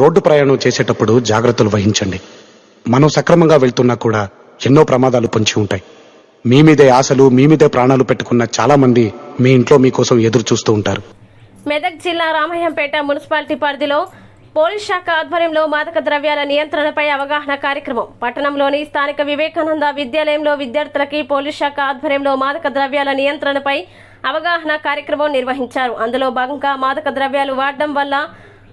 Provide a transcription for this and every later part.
Road ప్రయాణం చేసేటప్పుడు జాగ్రత్తలు వహించండి. మనం సక్రమంగా వెళ్తున్నా కూడా ఎన్నో ప్రమాదాలు పొంచి ఉంటాయి. మీ మీదే ఆశలు మీ మీదే ప్రాణాలు పెట్టుకున్న చాలా మంది మీ ఇంట్లో మీకోసం ఎదురు చూస్తూ ఉంటారు. మెదక్ జిల్లా రామయ్యంపేట మున్సిపాలిటీ పరిధిలో పోలీస్ శాఖ ఆధ్వర్యంలో మాదక ద్రవ్యాల నియంత్రణపై అవగాహన కార్యక్రమం. పట్టణంలోని స్థానిక వివేకానంద విద్యాలయంలో విద్యార్థులకి పోలీస్ శాఖ ఆధ్వర్యంలో మాదక ద్రవ్యాల నియంత్రణపై అవగాహన కార్యక్రమం నిర్వహించారు. అందులో భాగంగా మాదక ద్రవ్యాలు వాడడం వల్ల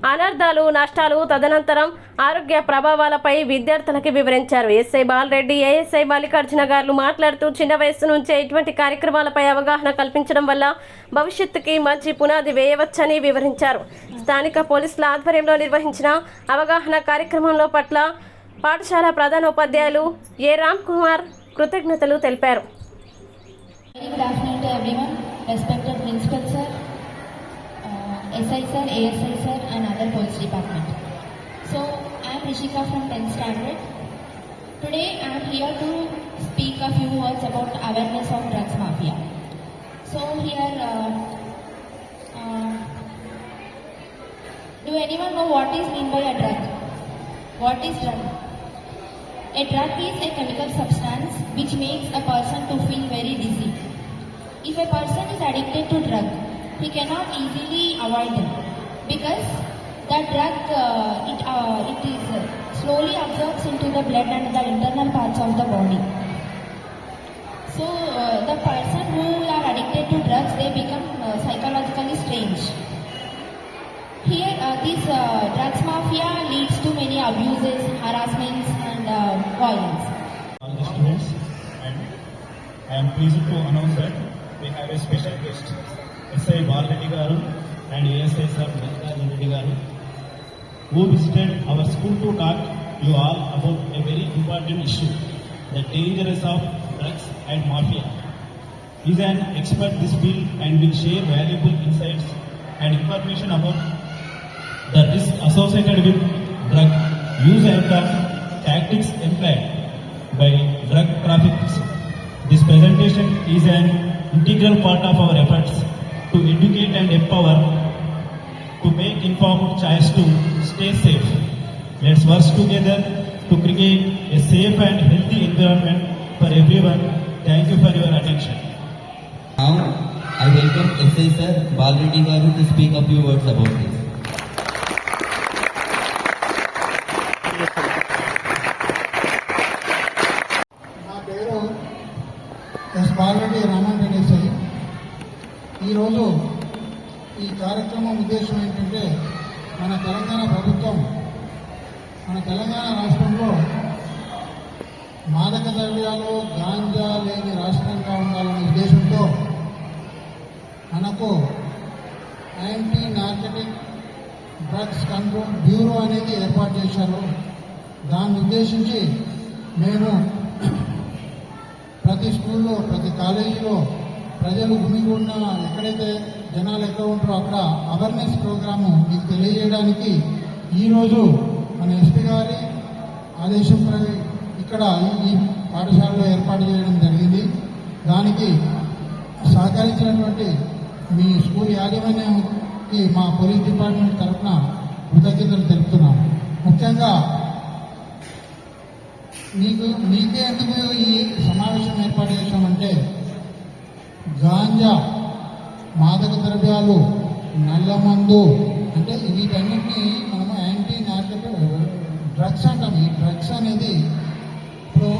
అనర్థాలు నష్టాలు తదనంతరం ఆరోగ్య ప్రభావాలపై విద్యార్థులకి వివరించారు. ఎస్ఐ బాలరెడ్డి ఏఎస్ఐ మల్లికార్జున గారు మాట్లాడుతూ చిన్న వయస్సు నుంచే ఇటువంటి కార్యక్రమాలపై అవగాహన కల్పించడం వల్ల భవిష్యత్తుకి మంచి పునాది వేయవచ్చని వివరించారు. స్థానిక పోలీసుల ఆధ్వర్యంలో నిర్వహించిన అవగాహన కార్యక్రమంలో పట్ల పాఠశాల ప్రధానోపాధ్యాయులు ఏ. రామ్ కుమార్ కృతజ్ఞతలు తెలిపారు. SI sir, ASI sir and other police department. So I am Rishika from 10th standard. Today I am here to speak a few words about awareness of drugs mafia. So here, uh, uh, do anyone know what is mean by a drug? What is drug? A drug is a chemical substance which makes a person to feel very dizzy. If a person is addicted to drug, he cannot easily avoid them because that drug uh, it uh, it is uh, slowly absorbs into the blood and the internal parts of the body. So uh, the person who are addicted to drugs, they become uh, psychologically strange. Here, uh, this uh, drugs mafia leads to many abuses, harassments, and uh, violence. the students I am pleased to announce that we have a special guest, SI Balreddy Garu and ASI Sir Mallikarjun Reddy Garu, who visited our school to talk you all about a very important issue, the dangers of drugs and mafia. He is an expert in this field and will share valuable insights and information about the risk associated with drug use and the tactics employed by drug traffickers. This presentation is an integral part of our efforts to educate and empower to make informed choice to stay safe. Let's work together to create a safe and healthy environment for everyone. Thank you for your attention. Now, I welcome SI Sir Balreddy Garu to speak a few words about this. ఈ కార్యక్రమం ఉద్దేశం ఏంటంటే మన తెలంగాణ ప్రభుత్వం మన తెలంగాణ రాష్ట్రంలో మాదక ద్రవ్యాలు గాంజా లేని రాష్ట్రంగా ఉండాలనే ఉద్దేశంతో మనకు anti narcotic drugs control bureau అనేది ఏర్పాటు చేశారు. దాన్ని ఉద్దేశించి మేము ప్రతి స్కూల్లో ప్రతి కాలేజీలో ప్రజలు గుమిగూడిన ఎక్కడైతే జనాలు ఎక్కడ ఉంటారో అక్కడ అవేర్నెస్ ప్రోగ్రాము మీకు తెలియజేయడానికి ఈరోజు మన ఎస్పీ గారి ఆదేశం ఇక్కడ ఈ- ఈ పాఠశాలలో ఏర్పాటు చేయడం జరిగింది. దానికి సహకరించినటువంటి మీ స్కూల్ యాజమాన్యానికి మా పోలీస్ డిపార్ట్మెంట్ తరఫున కృతజ్ఞతలు తెలుపుతున్నాం ముఖ్యంగా మీకు మీకే ఎందుకు ఈ సమావేశం ఏర్పాటు చేశామంటే గాంజా మాదక ద్రవ్యాలు నల్ల మందు అంటే వీటన్నిటిని మనము యాంటీ నార్కటిక్ డ్రగ్స్ అంటాం. ఈ డ్రగ్స్ అనేది ఇప్పుడు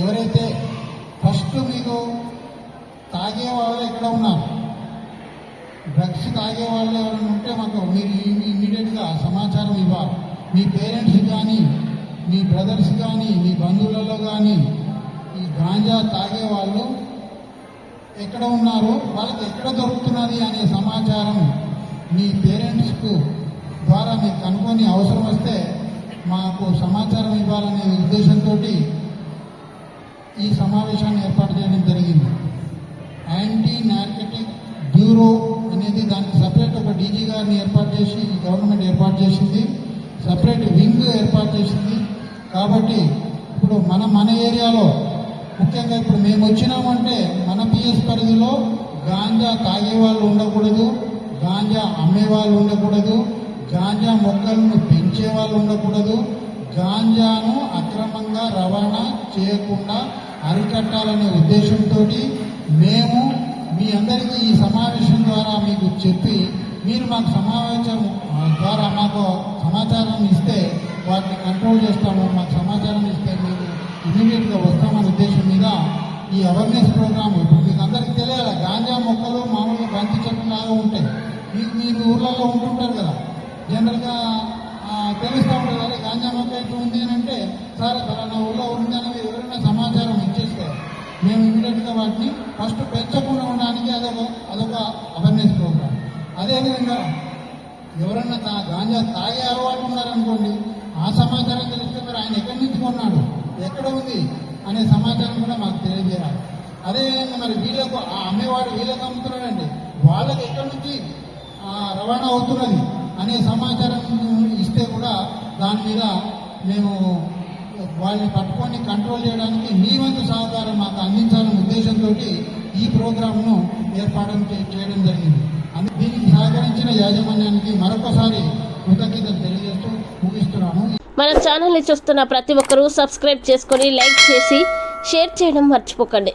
ఎవరైతే ఫస్ట్ మీరు తాగే వాళ్ళు ఎక్కడ ఉన్నారు. డ్రగ్స్ తాగే వాళ్ళు ఎవరైనా ఉంటే మాకు మీరు ఇమీడియట్గా సమాచారం ఇవ్వాలి. మీ పేరెంట్స్ కానీ మీ బ్రదర్స్ కానీ మీ బంధువులలో కానీ ఈ గాంజా తాగే వాళ్ళు ఎక్కడ ఉన్నారు వాళ్ళకి ఎక్కడ దొరుకుతున్నది అనే సమాచారం మీ పేరెంట్స్కు ద్వారా మీకు కనుక్కొని అవసరం వస్తే మాకు సమాచారం ఇవ్వాలనే ఉద్దేశంతో ఈ సమావేశాన్ని ఏర్పాటు చేయడం జరిగింది. యాంటీ నార్కెటిక్ బ్యూరో అనేది దానికి సపరేట్ ఒక డీజీ గారిని ఏర్పాటు చేసి గవర్నమెంట్ ఏర్పాటు చేసింది. సపరేట్ వింగ్ ఏర్పాటు చేసింది. కాబట్టి ఇప్పుడు మన మన ఏరియాలో ముఖ్యంగా ఇప్పుడు మేము వచ్చినామంటే మన పిఎస్ పరిధిలో గాంజా తాగే వాళ్ళు ఉండకూడదు గాంజా అమ్మే వాళ్ళు ఉండకూడదు గాంజా మొక్కలను పెంచే వాళ్ళు ఉండకూడదు గాంజాను అక్రమంగా రవాణా చేయకుండా అరికట్టాలనే ఉద్దేశంతో మేము మీ అందరికీ ఈ సమావేశం ద్వారా మీకు చెప్పి మీరు మాకు సమావేశం ద్వారా మాకు సమాచారం ఇస్తే వాటిని కంట్రోల్ చేస్తాము మాకు సమాచారం ఇస్తే మేము ఇమీడియట్గా మీద ఈ అవేర్నెస్ ప్రోగ్రామ్ ఇప్పుడు మీకు అందరికి తెలియాలి? గాంజా మొక్కలు మామూలుగా బంతి చెట్టు లాగా ఉంటాయి. మీకు మీ ఊర్లలో ఉంటుంటారు కదా. జనరల్గా తెలుస్తూ ఉంటుంది అదే గాంజా మొక్క ఎట్లా ఉంది? అని అంటే సరే ఫలానా ఊళ్ళో ఉందని మీరు ఎవరైనా సమాచారం ఇచ్చేస్తే మేము ఇమీడియట్గా వాటిని ఫస్ట్ పెంచకుండా ఉండడానికి అదొక అదొక అవేర్నెస్ ప్రోగ్రామ్ అదేవిధంగా ఎవరన్నా తా గాంజా తాగే అలవాటు ఉన్నారనుకోండి ఆ సమాచారం తెలిస్తే మరి ఆయన ఎక్కడి నుంచి కొన్నాడు? ఎక్కడ ఉంది? అనే సమాచారం కూడా మాకు తెలియజేయాలి. అదేవిధంగా మరి వీళ్ళకు ఆ అమ్మేవాడు వీళ్ళకు అమ్ముతున్నాడండి వాళ్ళకి ఎక్కడి నుంచి రవాణా అవుతున్నది అనే సమాచారం ఇస్తే కూడా దాని మీద మేము వాళ్ళని పట్టుకొని కంట్రోల్ చేయడానికి మీ వంతు సహకారం మాకు అందించాలనే ఉద్దేశంతో ఈ ప్రోగ్రాంను ఏర్పాటు చేయడం జరిగింది. అందు- దీనికి సహకరించిన యాజమాన్యానికి మరొకసారి కృతజ్ఞతలు తెలియజేస్తూ ముగిస్తున్నాను. మన ఛానల్ని చూస్తున్న ప్రతి ఒక్కరూ సబ్స్క్రైబ్ చేసుకొని లైక్ చేసి షేర్ చేయడం మర్చిపోకండి.